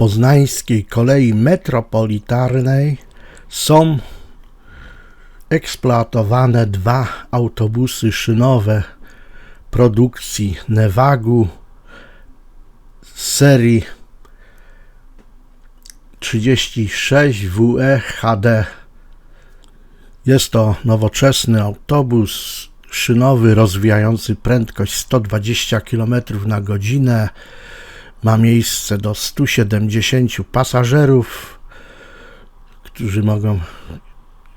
poznańskiej kolei metropolitarnej są eksploatowane dwa autobusy szynowe produkcji Nevagu z serii 36 WE HD. Jest to nowoczesny autobus szynowy rozwijający prędkość 120 km na godzinę. Ma miejsce do 170 pasażerów, którzy mogą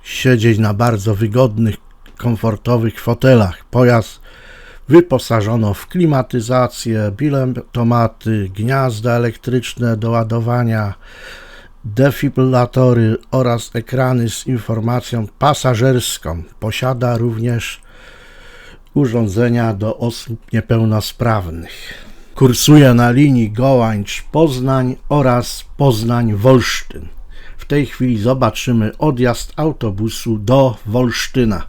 siedzieć na bardzo wygodnych, komfortowych fotelach. Pojazd wyposażono w klimatyzację, biletomaty, gniazda elektryczne do ładowania, defibrylatory oraz ekrany z informacją pasażerską. Posiada również urządzenia do osób niepełnosprawnych. Kursuje na linii Gołańcz-Poznań oraz Poznań-Wolsztyn. W tej chwili zobaczymy odjazd autobusu do Wolsztyna.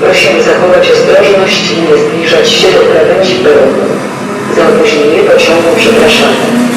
Prosimy zachować ostrożność i nie zbliżać się do krawędzi peronu. Za opóźnienie pociągu przepraszamy.